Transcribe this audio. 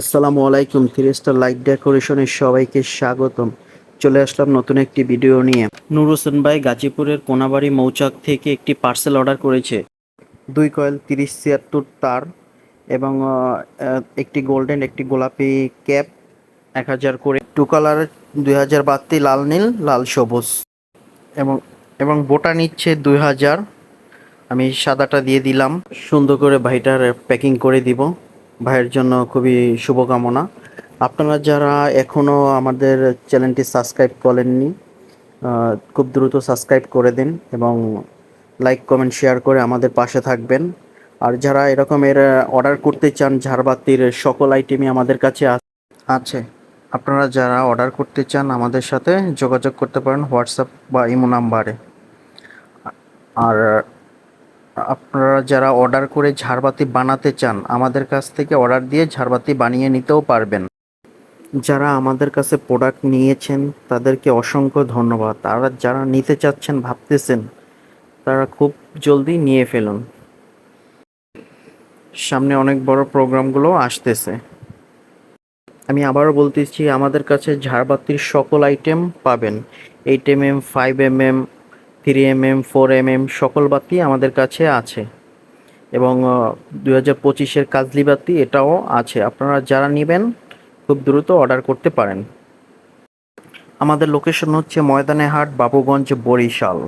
আসসালামু আলাইকুম three star light ডেকোরেশনের সবাইকে স্বাগতম। চলে আসলাম নতুন একটি ভিডিও নিয়ে। নূর হোসেন ভাই গাজীপুরের কোনাবাড়ি মৌচাক থেকে একটি পার্সেল অর্ডার করেছে। দুই কয়েল তিরিশ ছিয়াত্তর তার এবং একটি গোল্ডেন একটি গোলাপি ক্যাপ এক হাজার করে। টু কালার দুই হাজার বাতি লাল নীল লাল সবুজ। এবং এবং বোটা নিচ্ছে দুই হাজার। আমি সাদাটা দিয়ে দিলাম। সুন্দর করে ভাইটার প্যাকিং করে দিব। ভাইয়ের জন্য খুবই শুভকামনা। আপনারা যারা এখনও আমাদের চ্যানেলটি সাবস্ক্রাইব করেননি খুব দ্রুত সাবস্ক্রাইব করে দিন এবং লাইক, কমেন্ট, শেয়ার করে আমাদের পাশে থাকবেন। আর যারা এরকমের অর্ডার করতে চান, ঝাড়বাতির সকল আইটেমই আমাদের কাছে আছে। আপনারা যারা অর্ডার করতে চান, আমাদের সাথে যোগাযোগ করতে পারেন হোয়াটসঅ্যাপ বা ইমো নাম্বারে। আর আপনারা যারা অর্ডার করে ঝাড়বাতি বানাতে চান, আমাদের কাছ থেকে অর্ডার দিয়ে ঝাড়বাতি বানিয়ে নিতেও পারবেন। যারা আমাদের কাছে প্রোডাক্ট নিয়েছেন, তাদেরকে অসংখ্য ধন্যবাদ। আর যারা নিতে চাচ্ছেন, ভাবতেছেন, তারা খুব জলদি নিয়ে ফেলুন। সামনে অনেক বড় প্রোগ্রামগুলো আসতেছে। আমি আবারও বলতেছি, আমাদের কাছে ঝাড়বাতির সকল আইটেম পাবেন। Eight M M five M M three M M four M M সকল বাতি আমাদের কাছে আছে। এবং দুই হাজার পঁচিশের কাজলি বাতি এটাও আছে। আপনারা যারা নেবেন, খুব দ্রুত অর্ডার করতে পারেন। আমাদের লোকেশন হচ্ছে ময়দানে হাট, বাবুগঞ্জ, বরিশাল।